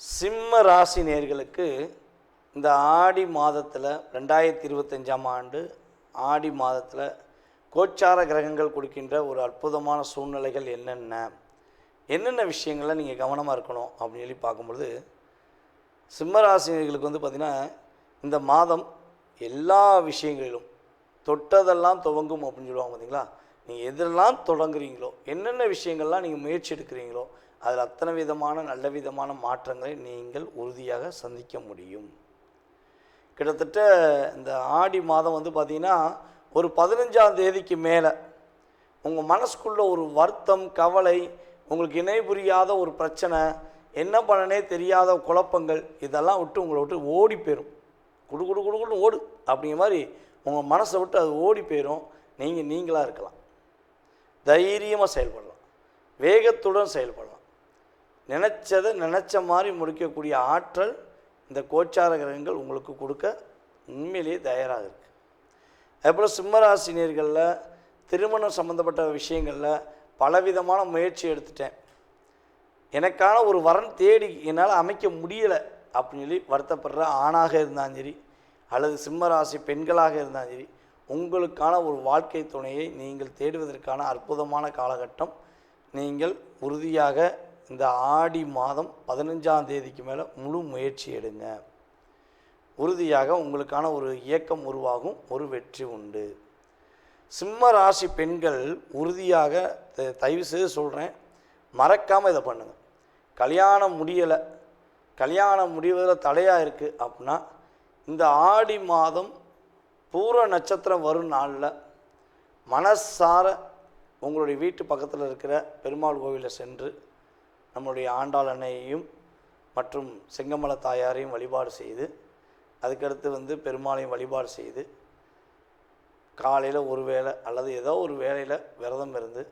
சிம்ம ராசி நேர்களுக்கு இந்த ஆடி மாதத்தில் ரெண்டாயிரத்தி இருபத்தஞ்சாம் ஆண்டு ஆடி மாதத்தில் கோச்சார கிரகங்கள் கொடுக்கின்ற ஒரு அற்புதமான சூழ்நிலைகள் என்னென்ன? என்னென்ன விஷயங்களை நீங்கள் கவனமாக இருக்கணும் அப்படின்னு சொல்லி பார்க்கும்பொழுது சிம்மராசினர்களுக்கு வந்து பார்த்திங்கன்னா இந்த மாதம் எல்லா விஷயங்களிலும் தொட்டதெல்லாம் துவங்கும் அப்படின்னு சொல்லுவாங்க பார்த்தீங்களா நீங்கள் எதெல்லாம் தொடங்குறீங்களோ என்னென்ன விஷயங்கள்லாம் நீங்கள் முயற்சி எடுக்கிறீங்களோ அதில் அத்தனை விதமான நல்ல விதமான மாற்றங்களை நீங்கள் உறுதியாக சந்திக்க முடியும். கிட்டத்தட்ட இந்த ஆடி மாதம் வந்து பார்த்திங்கன்னா ஒரு பதினஞ்சாம் தேதிக்கு மேலே உங்கள் மனசுக்குள்ள ஒரு வருத்தம் கவலை உங்களுக்கு இணை புரியாத ஒரு பிரச்சனை என்ன பண்ணனே தெரியாத குழப்பங்கள் இதெல்லாம் விட்டு உங்களை விட்டு ஓடி போயிடும் குடு குடு குடு குடுன்னு ஓடு. அப்படிங்கிற மாதிரி உங்கள் மனசை விட்டு அது ஓடி போயிடும் நீங்கள் நீங்களாக இருக்கலாம். தைரியமாக செயல்படலாம். வேகத்துடன் செயல்படலாம். நினச்சதை நினச்ச மாதிரி முடிக்கக்கூடிய ஆற்றல் இந்த கோச்சார கிரகங்கள் உங்களுக்கு கொடுக்க உண்மையிலேயே தயாராக இருக்குது அதுபோல் சிம்மராசினியர்களில் திருமணம் சம்மந்தப்பட்ட விஷயங்களில் பலவிதமான முயற்சி எடுத்துட்டேன். எனக்கான ஒரு வரன் தேடி என்னால் அமைக்க முடியலை அப்படின்னு சொல்லி வருத்தப்படுற ஆணாக இருந்தாலும் சரி அல்லது சிம்மராசி பெண்களாக இருந்தாலும் சரி உங்களுக்கான ஒரு வாழ்க்கை துணையை நீங்கள் தேடுவதற்கான அற்புதமான காலகட்டம் நீங்கள் உறுதியாக இந்த ஆடி மாதம் பதினஞ்சாம் தேதிக்கு மேலே முழு முயற்சி எடுங்க. உறுதியாக உங்களுக்கான ஒரு இயக்கம் உருவாகும் ஒரு வெற்றி உண்டு. சிம்ம ராசி பெண்கள் உறுதியாக த- தயவு செய்து சொல்கிறேன் மறக்காமல் இதை பண்ணுங்கள் கல்யாணம் முடியலை கல்யாணம் முடிவதில் தடையாக இருக்குது அப்படின்னா இந்த ஆடி மாதம் பூர நட்சத்திரம் வரும் நாளில் மனசார உங்களுடைய வீட்டு பக்கத்தில் இருக்கிற பெருமாள் கோவிலில் சென்று நம்முடைய ஆண்டாள் அன்னையையும் மற்றும் செங்கமல தாயாரையும் வழிபாடு செய்து அதுக்கடுத்து வந்து பெருமாளையும் வழிபாடு செய்து காலையில் ஒரு வேளை அல்லது ஏதோ ஒரு வேளையில் விரதம் இருந்து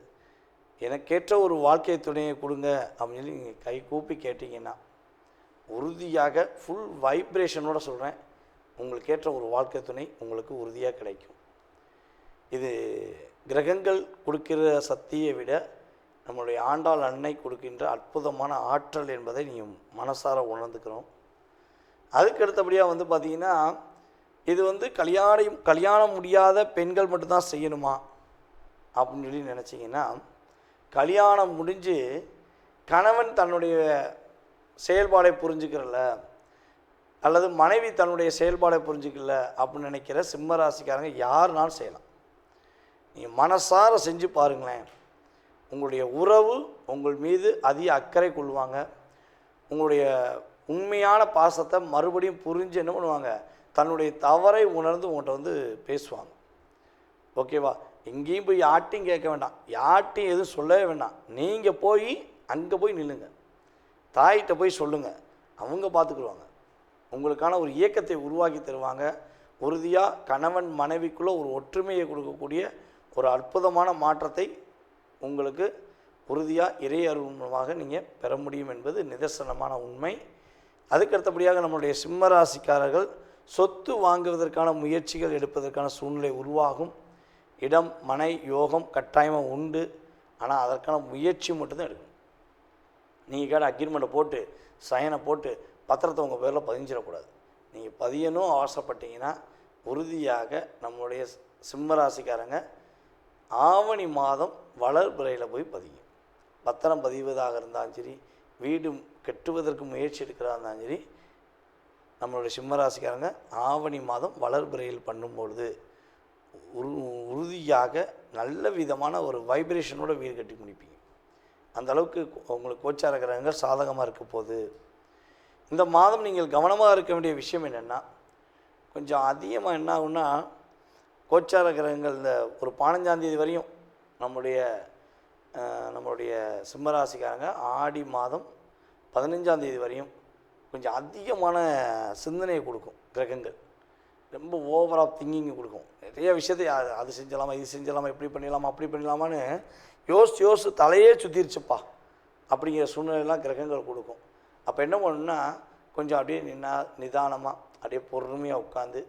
எனக்கேற்ற ஒரு வாழ்க்கை துணையை கொடுங்க அப்படின்னு சொல்லி நீங்கள் கை கூப்பி கேட்டிங்கன்னா உறுதியாக ஃபுல் வைப்ரேஷனோட சொல்கிறேன் உங்களுக்கேற்ற ஒரு வாழ்க்கை துணை உங்களுக்கு உறுதியாக கிடைக்கும். இது கிரகங்கள் கொடுக்கிற சக்தியை விட நம்மளுடைய ஆண்டாள் அன்னை கொடுக்கின்ற அற்புதமான ஆற்றல் என்பதை நீங்கள் மனசார உணர்ந்துக்கிறோம். அதுக்கு அடுத்தபடியாக வந்து பார்த்தீங்கன்னா இது வந்து கல்யாணம் கல்யாணம் முடியாத பெண்கள் மட்டும்தான் செய்யணுமா? அப்படின்னு சொல்லி நினச்சிங்கன்னா கல்யாணம் முடிஞ்சு கணவன் தன்னுடைய செயல்பாடை புரிஞ்சுக்கிறல அல்லது மனைவி தன்னுடைய செயல்பாடை புரிஞ்சுக்கல அப்படின்னு நினைக்கிற சிம்ம ராசிக்காரங்க யாருனாலும் செய்யலாம். நீங்கள் மனசார செஞ்சு பாருங்களேன். உங்களுடைய உறவு உங்கள் மீது அதிக அக்கறை கொள்வாங்க. உங்களுடைய உண்மையான பாசத்தை மறுபடியும் புரிஞ்சு என்ன பண்ணுவாங்க? தன்னுடைய தவறை உணர்ந்து உங்கள்கிட்ட வந்து பேசுவாங்க. ஓகேவா எங்கேயும் போய் யார்ட்டையும் கேட்க வேண்டாம். யார்ட்டையும் எதுவும் சொல்லவே வேண்டாம். நீங்கள் போய் அங்கே போய் நில்லுங்க. தாயிட்ட போய் சொல்லுங்கள் அவங்க பார்த்துக்குருவாங்க உங்களுக்கான ஒரு இயக்கத்தை உருவாக்கி தருவாங்க. உறுதியாக கணவன் மனைவிக்குள்ளே ஒரு ஒற்றுமையை கொடுக்கக்கூடிய ஒரு அற்புதமான மாற்றத்தை உங்களுக்கு உறுதியாக இறை அருள் மூலமாக நீங்கள் பெற முடியும் என்பது நிதர்சனமான உண்மை. அதுக்கு அடுத்தபடியாக நம்மளுடைய சிம்மராசிக்காரர்கள் சொத்து வாங்குவதற்கான முயற்சிகள் எடுப்பதற்கான சூழ்நிலை உருவாகும். இடம் மனை யோகம் கட்டாயமாக உண்டு. ஆனால் அதற்கான முயற்சி மட்டும்தான் எடுக்கணும். நீங்கள் கேட்ட அக்ரிமெண்ட்டை போட்டு சயனை போட்டு பத்திரத்தை உங்கள் பேரில் பதிஞ்சிடக்கூடாது. நீங்கள் பதியணும் அவசரப்பட்டீங்கன்னா உறுதியாக நம்மளுடைய சிம்ம ராசிக்காரங்க ஆவணி மாதம் வளர்பிறையில் போய் பதியும். பத்திரம் பதிவதாக இருந்தாலும் சரி வீடு கட்டுவதற்கு முயற்சி எடுக்கிறதா இருந்தாலும் சரி நம்மளுடைய சிம்மராசிக்காரங்க ஆவணி மாதம் வளர்பிறையில் பண்ணும்பொழுது உரு உறுதியாக நல்ல விதமான ஒரு வைப்ரேஷனோட வீடு கட்டி முடிப்பீங்க. அந்த அளவுக்கு உங்களுக்கு கோச்சாக இருக்கிறாங்க சாதகமாக இருக்க போகுது இந்த மாதம் நீங்கள் கவனமாக இருக்க வேண்டிய விஷயம் என்னென்னா கொஞ்சம் அதிகமாக என்ன ஆகுன்னா கோச்சார கிரகங்கள் இந்த ஒரு பதினஞ்சாந்தேதி வரையும் நம்முடைய நம்மளுடைய சிம்மராசிக்காரங்க ஆடி மாதம் பதினஞ்சாம் தேதி வரையும் கொஞ்சம் அதிகமான சிந்தனையை கொடுக்கும் கிரகங்கள். ரொம்ப ஓவர் ஆஃப் திங்கிங் கொடுக்கும். நிறைய விஷயத்தை அது அது செஞ்சலாமா இது செஞ்சலாமா இப்படி பண்ணிடலாமா அப்படி பண்ணிடலாமான்னு யோசிச்சு யோசிச்சு தலையே சுற்றிருச்சுப்பா அப்படிங்கிற சூழ்நிலையெல்லாம் கிரகங்கள் கொடுக்கும். அப்போ என்ன பண்ணணும்னா கொஞ்சம் அப்படியே நின்னா நிதானமாக அப்படியே பொறுமையாக உட்காந்து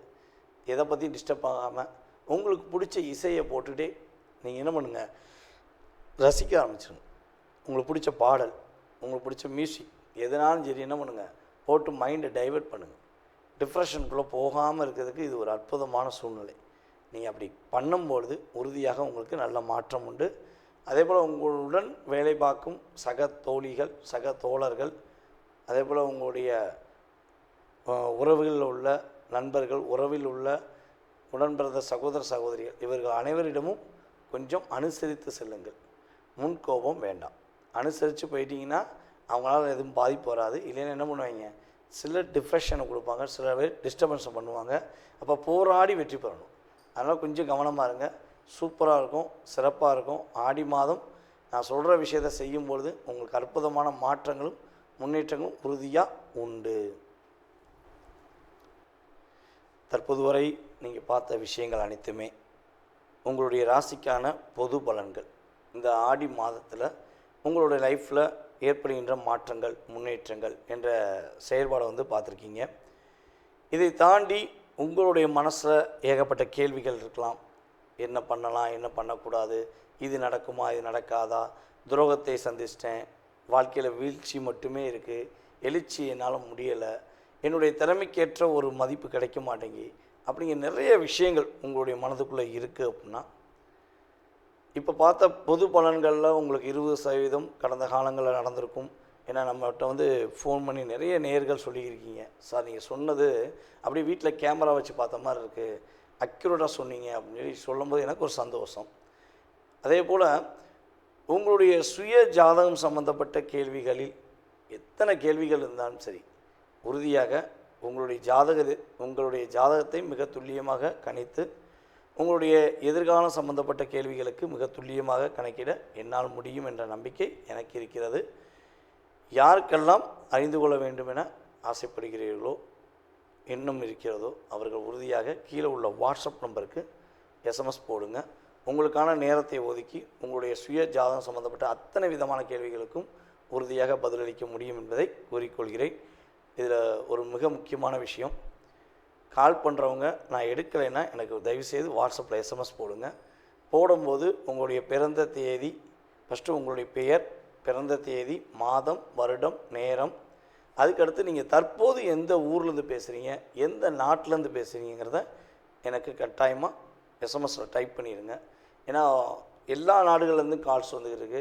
எதை பற்றியும் டிஸ்டர்ப் ஆகாமல் உங்களுக்கு பிடிச்ச இசையை போட்டுகிட்டே நீங்கள் என்ன பண்ணுங்கள் ரசிக்க ஆரம்பிச்சிருங்க. உங்களுக்கு பிடிச்ச பாடல் உங்களுக்கு பிடிச்ச மியூசிக் எதனாலும் சரி என்ன பண்ணுங்கள் போட்டு மைண்டை டைவர்ட் பண்ணுங்கள் டிப்ரெஷனுக்குள்ளே போகாமல் இருக்கிறதுக்கு இது ஒரு அற்புதமான சூழ்நிலை. நீங்கள் அப்படி பண்ணும்பொழுது உறுதியாக உங்களுக்கு நல்ல மாற்றம் உண்டு. அதே போல் உங்களுடன் வேலை பார்க்கும் சக தோழிகள் சக தோழர்கள் அதே போல் உங்களுடைய உறவுகளில் உள்ள நண்பர்கள் உறவில் உள்ள உடன்பிறந்த சகோதர சகோதரிகள் இவர்கள் அனைவரிடமும் கொஞ்சம் அனுசரித்து செல்லுங்கள். முன்கோபம் வேண்டாம். அனுசரித்து போயிட்டீங்கன்னா அவங்களால எதுவும் பாதிப்பு வராது. இல்லைன்னா என்ன பண்ணுவாங்க? சிலர் டிப்ரெஷனை கொடுப்பாங்க. சில பேர் டிஸ்டர்பன்ஸை பண்ணுவாங்க. அப்போ போராடி வெற்றி பெறணும். அதனால் கொஞ்சம் கவனமாக இருங்க. சூப்பராக இருக்கும். சிறப்பாக இருக்கும். ஆடி மாதம் நான் சொல்கிற விஷயத்தை செய்யும்பொழுது உங்களுக்கு அற்புதமான மாற்றங்களும் முன்னேற்றங்களும் உறுதியாக உண்டு. தற்போது வரை நீங்கள் பார்த்த விஷயங்கள் அனைத்துமே உங்களுடைய ராசிக்கான பொது பலன்கள். இந்த ஆடி மாதத்தில் உங்களுடைய லைஃப்பில் ஏற்படுகின்ற மாற்றங்கள் முன்னேற்றங்கள் என்ற செயல்பாடை வந்து பார்த்துருக்கீங்க. இதை தாண்டி உங்களுடைய மனசில் ஏகப்பட்ட கேள்விகள் இருக்கலாம். என்ன பண்ணலாம் என்ன பண்ணக்கூடாது இது நடக்குமா இது நடக்காதா? துரோகத்தை சந்திச்சிட்டேன். வாழ்க்கையில் வீழ்ச்சி மட்டுமே இருக்குது எழுச்சி என்னால் முடியலை. என்னுடைய திறமைக்கேற்ற ஒரு மதிப்பு கிடைக்க மாட்டேங்கி அப்படிங்கிற நிறைய விஷயங்கள் உங்களுடைய மனதுக்குள்ளே இருக்குது அப்படின்னா இப்போ பார்த்த பொது பலன்களில் உங்களுக்கு இருபது சதவீதம் கடந்த காலங்களில் நடந்திருக்கும். ஏன்னா நம்மகிட்ட வந்து ஃபோன் பண்ணி நிறைய நேர்கள் சொல்லியிருக்கீங்க. சார் நீங்கள் சொன்னது அப்படியே வீட்டில் கேமரா வச்சு பார்த்த மாதிரி இருக்குது அக்யூரேட்டாக சொன்னீங்க அப்படின்னு சொல்லி சொல்லும்போது எனக்கு ஒரு சந்தோஷம். அதே போல் உங்களுடைய சுய ஜாதகம் சம்மந்தப்பட்ட கேள்விகளில் எத்தனை கேள்விகள் இருந்தாலும் சரி உறுதியாக உங்களுடைய ஜாதக உங்களுடைய ஜாதகத்தை மிக துல்லியமாக கணித்து உங்களுடைய எதிர்காலம் சம்பந்தப்பட்ட கேள்விகளுக்கு மிக துல்லியமாக கணக்கிட என்னால் முடியும் என்ற நம்பிக்கை எனக்கு இருக்கிறது. யாருக்கெல்லாம் அறிந்து கொள்ள வேண்டும் என ஆசைப்படுகிறீர்களோ இன்னும் இருக்கிறதோ அவர்கள் உறுதியாக கீழே உள்ள வாட்ஸ்அப் நம்பருக்கு எஸ்எம்எஸ் போடுங்க. உங்களுக்கான நேரத்தை ஒதுக்கி உங்களுடைய சுய ஜாதகம் சம்பந்தப்பட்ட அத்தனை விதமான கேள்விகளுக்கும் உறுதியாக பதிலளிக்க முடியும் என்பதை கூறிக்கொள்கிறேன். இதில் ஒரு மிக முக்கியமான விஷயம். கால் பண்ணுறவங்க நான் எடுக்கலைன்னா எனக்கு தயவுசெய்து வாட்ஸ்அப்பில் எஸ்எம்எஸ் போடுங்க. போடும்போது உங்களுடைய பிறந்த தேதி ஃபஸ்ட்டு உங்களுடைய பெயர் பிறந்த தேதி மாதம் வருடம் நேரம். அதுக்கடுத்து நீங்கள் தற்போது எந்த ஊர்லேருந்து பேசுகிறீங்க எந்த நாட்டிலேருந்து பேசுகிறீங்கிறத எனக்கு கட்டாயமாக எஸ்எம்எஸில் டைப் பண்ணிடுங்க. ஏன்னா எல்லா நாடுகள்லேருந்து கால்ஸ் வந்துருக்கு